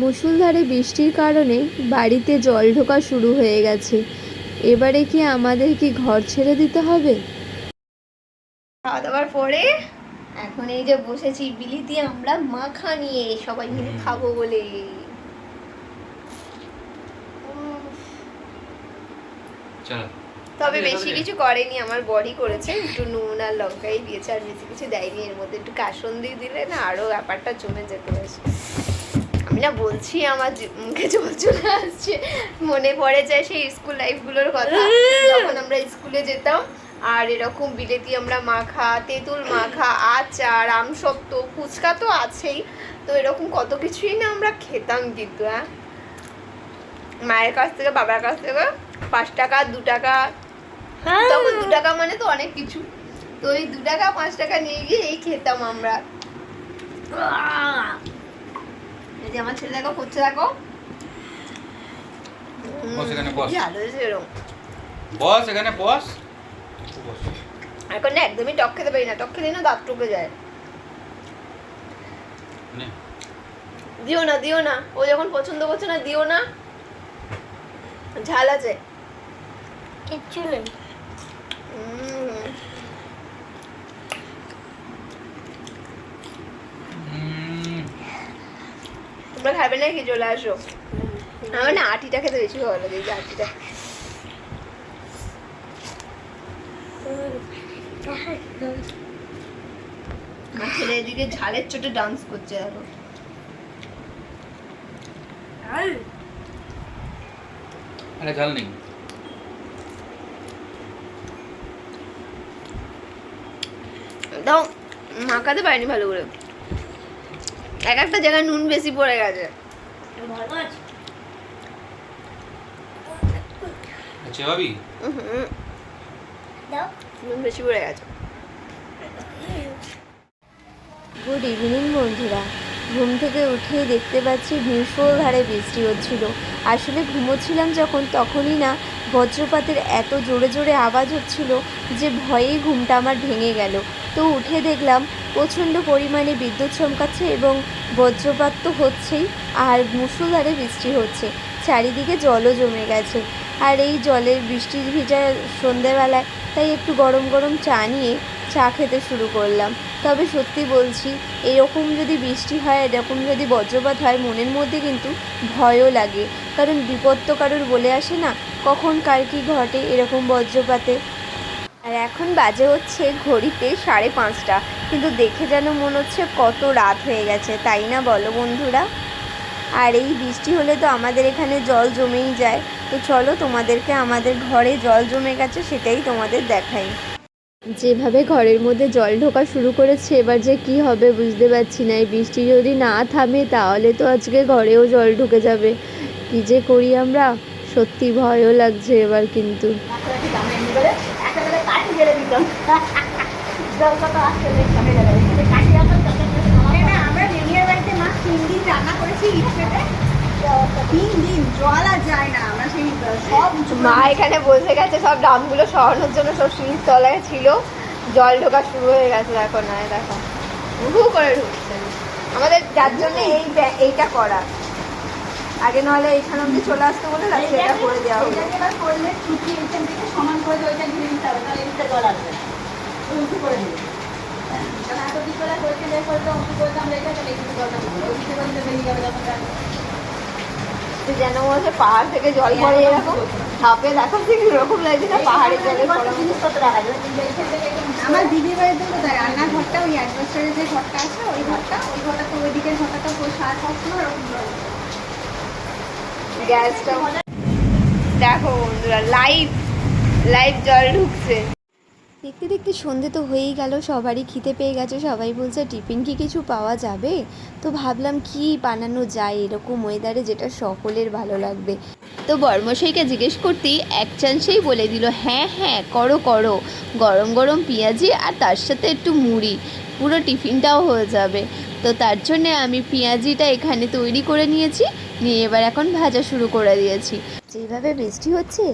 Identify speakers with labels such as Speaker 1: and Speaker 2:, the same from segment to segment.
Speaker 1: মুষলধারে বৃষ্টির কারণে বাড়িতে জল ঢোকা শুরু হয়ে গেছে। এবারে কি আমাদের কি ঘর ছেড়ে দিতে হবে? খাওয়া দাওয়ার পরে এখন এই যে বসেছি বিলিতি আমরা মাখা নিয়ে সবাই মিলে খাব বলে। তবে বেশি কিছু করেনি আমার বডি করেছে। একটু নুন আর লঙ্কাই দিয়েছে আর বেশি কিছু দেয়নি। এর মধ্যে একটু কাসন দিয়ে দিলে না আরও ব্যাপারটা জমে যেতে বেশ আমি না বলছি আমার মুখে জল চলে আসছে। মনে পড়ে যায় সেই স্কুল লাইফগুলোর কথা। যখন আমরা স্কুলে যেতাম আর এরকম বিলেতি আমরা মাখা তেঁতুল মাখা আচার আমসত্ত্ব ফুচকা তো আছেই। তো এরকম কত কিছুই না আমরা খেতাম কিন্তু হ্যাঁ মায়ের কাছ থেকে বাবার কাছ থেকে পাঁচ টাকা দু টাকা। তখন দু টাকা মানে তো অনেক কিছু। তো এই দু টাকা পাঁচ টাকা নিয়ে গিয়ে এই খেতাম আমরা। এই যে আমার ছেলে দেখো করছে দেখো।
Speaker 2: বস এখানে বস। এখানে বস বস।
Speaker 1: এখন না একদমই টক খেতে পারি না টক খেলে না দাঁত টুকে যায়। দিও না দিও না। ও যখন পছন্দ করছে না দিও না। ঝাল আছে।
Speaker 3: কিচ্ছু নেই।
Speaker 1: তোমরা খাবে না কি চলে আসো আমার না আটিটা খেতে বেশি ভালো লাগে এই যে আটিটা ছেলে এদিকে ঝালের চোটে ডান্স করছে দেখো
Speaker 2: আরে ঝাল নেই।
Speaker 1: দাও মাখাতে পারিনি ভালো করে। এক একটা জায়গায় নুন বেশি পড়ে গেছে।
Speaker 2: আচ্ছা ভাবি?
Speaker 1: নুন বেশি পড়ে গেছে। গুড ইভিনিং বন্ধুরা। ঘুম থেকে উঠে দেখতে পাচ্ছি ভীষণ ধারে বৃষ্টি হচ্ছিল। আসলে ঘুমোচ্ছিলাম যখন তখনই না বজ্রপাতের এত জোরে জোরে আওয়াজ হচ্ছিল যে ভয়েই ঘুমটা আমার ভেঙে গেল। তো উঠে দেখলাম প্রচণ্ড পরিমাণে বিদ্যুৎ চমকাচ্ছে এবং বজ্রপাত তো হচ্ছেই, আর মুসুলধারে বৃষ্টি হচ্ছে। চারিদিকে জলও জমে গেছে। আর এই জলের বৃষ্টির ভিজা সন্ধেবেলায়, তাই একটু গরম গরম চা নিয়ে চা খেতে শুরু করলাম। তবে সত্যি বলছি, এরকম যদি বৃষ্টি হয়, এরকম যদি বজ্রপাত হয়, মনের মধ্যে কিন্তু ভয়ও লাগে। কারণ বিপদ তো কারোর বলে আসে না, কখন কার কী ঘটে এরকম বজ্রপাতে। আর এখন বাজে হচ্ছে ঘড়িতে সাড়ে পাঁচটা। কিন্তু দেখে যেন মনে হচ্ছে কত রাত হয়ে গেছে, তাই না বলো বন্ধুরা? আর এই বৃষ্টি হলে তো আমাদের এখানে জল জমেই যায়। তো চলো তোমাদেরকে আমাদের ঘরে জল জমে গেছে, সেটাই তোমাদের দেখাই। যেভাবে ঘরের মধ্যে জল ঢোকা শুরু করেছে, এবার যে কি হবে বুঝতে পারছি না। এই বৃষ্টি যদি না থামে, তাহলে তো আজকে ঘরেও জল ঢুকে যাবে। কি যে করি আমরা? সত্যি ভয়ও লাগছে এবার কিন্তু।
Speaker 3: মা
Speaker 1: মা এখানে বসে গেছে, সব ড্রামগুলো সরানোর জন্য সব সিঁড়ির তলায় ছিল। জল ঢোকা শুরু হয়ে গেছে, দেখো না দেখো। করে ঢুকছে। আমাদের যার জন্য এই এইটা করা। আগে নাহলে এখানে অব্দি চলে আসতে বলে রাস্তা এটা করে দেওয়া হলো।
Speaker 3: এবার করলে ছুটি এইখান থেকে সমান করে দিয়ে ওইটা ঘিরে দিতে হবে তাহলে এদিকটা জল আসবে। না উঁচু করে দিবে। কারণ এত দিক করে করেছে বের করে দাও উঁচু করে আমরা এটা তাহলে এদিকে জলটা ঢুকবে ওইদিকে করে দিলে বেরিয়ে যাবে যখন
Speaker 1: যেন মনে পাহাড় থেকে জল পড়ে এরকম ধাপে দেখো ঠিক এরকম লাগছে না পাহাড়ের জলে
Speaker 3: এইখান থেকে আমার দিদির বাড়িতে তাই রান্নাঘরটা ওই অ্যাডভার্সারের যে ঘরটা আছে ওই ঘরটা ওই ঘরটা তো ওই দিকের ঘরটা তো সারা সবসময় ওরকম
Speaker 1: গ্যাসটা দেখো জল ঢুকছে। দেখতে দেখতে সন্ধে তো হয়েই গেল, সবারই খিদে পেয়ে গেছে, সবাই বলছে টিফিন কি কিছু পাওয়া যাবে? তো ভাবলাম, কি বানানো যায় এরকম ওয়েদারে যেটা সকলের ভালো লাগবে? তো বর্মশাইকে জিজ্ঞেস করতেই এক চান্সেই বলে দিল হ্যাঁ হ্যাঁ করো করো। গরম গরম পেঁয়াজি আর তার সাথে একটু মুড়ি। পুরো টিফিনটাও হয়ে যাবে। তো তার জন্যে আমি পেঁয়াজিটা এখানে তৈরি করে নিয়েছি, নিয়ে এবার এখন ভাজা শুরু করে দিয়েছি। যেভাবে বৃষ্টি হচ্ছে,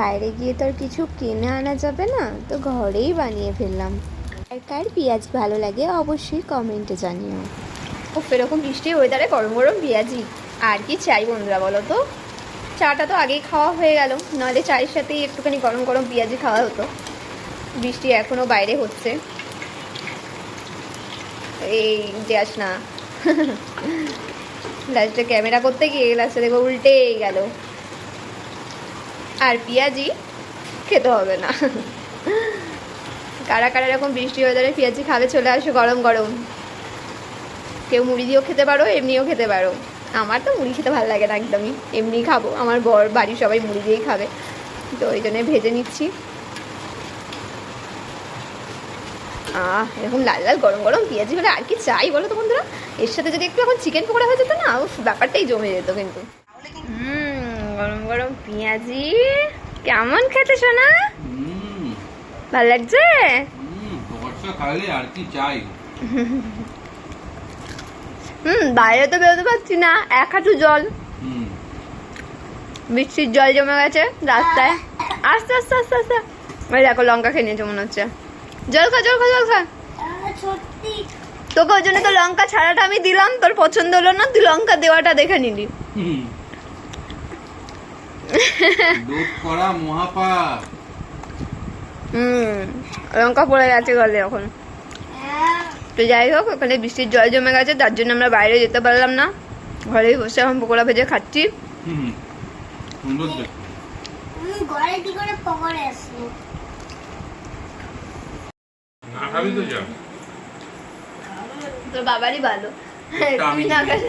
Speaker 1: বাইরে গিয়ে তো আর কিছু কিনে আনা যাবে না, তো ঘরেই বানিয়ে ফেললাম। আর কার পেঁয়াজ ভালো লাগে অবশ্যই কমেন্টে জানিও। ও এরকম বৃষ্টি ওয়েদারে গরম গরম পেঁয়াজি। আর কি চাই বন্ধুরা, বলো তো? চাটা তো আগেই খাওয়া হয়ে গেল, নাহলে চায়ের সাথেই একটুখানি গরম গরম পেঁয়াজি খাওয়া হতো। বৃষ্টি এখনও বাইরে হচ্ছে। এই, যাস না। লাস্টে ক্যামেরা করতে গিয়ে লাস্টে দেখো উল্টেই গেল। আর পেঁয়াজি খেতে হবে না। কারা কারা এরকম বৃষ্টি ওয়েদারে পেঁয়াজি খাবে চলে আসো গরম গরম। কেউ মুড়ি দিয়েও খেতে পারো, এমনিও খেতে পারো। আমার তো মুড়ি খেতে ভালো লাগে না একদমই। এমনি খাব। আমার বর, বাড়ির সবাই মুড়ি দিয়েই খাবে। তো ওই জন্য ভেজে নিচ্ছি। আহ এরকম লাল লাল গরম গরম পেঁয়াজি হলে আর কি চাই বলো তো বন্ধুরা? এর সাথে যদি একটু এখন চিকেন পকোড়া হয়ে যেত না ব্যাপারটাই জমে যেত কিন্তু। হুম গরম গরম পেঁয়াজি। কেমন খেতে শোনা
Speaker 2: হুম।
Speaker 1: ভালো লাগছে?
Speaker 2: হুম আর কি চাই।
Speaker 1: হুম বাইরে তো বেরোতে পারছি না এক হাঁটু জল।
Speaker 2: হুম।
Speaker 1: বৃষ্টির জল জমে গেছে রাস্তায়। আস্তে আস্তে আস্তে আস্তে। ওই দেখো লঙ্কা খেয়ে নিয়েছে মনে হচ্ছে। জল খা জল খা জল খা। তোকে ওই জন্য তো লঙ্কা ছাড়াটা আমি দিলাম তোর পছন্দ হলো না তুই লঙ্কা দেওয়াটা দেখে নিলি।
Speaker 2: হুম।
Speaker 1: লঙ্কা পড়ে গেছে গলে এখন। তো যাই হোক ওখানে বৃষ্টির জল জমে গেছে তার জন্য আমরা বাইরে যেতে পারলাম না। ঘরেই বসে এখন পকোড়া ভেজে খাচ্ছি।
Speaker 3: ঘরে কি করে পকড়ে আসলো
Speaker 2: না খাবি তো যা।
Speaker 1: তোর বাবারই ভালো।
Speaker 2: আমি
Speaker 1: তুই না খেলে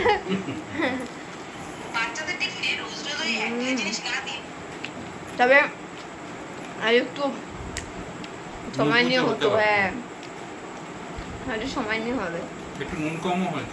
Speaker 1: তবে আর একটু সময় নিয়ে হতো হ্যাঁ। আর একটু সময় নিয়ে হবে।
Speaker 2: একটু নুন কমও হয়।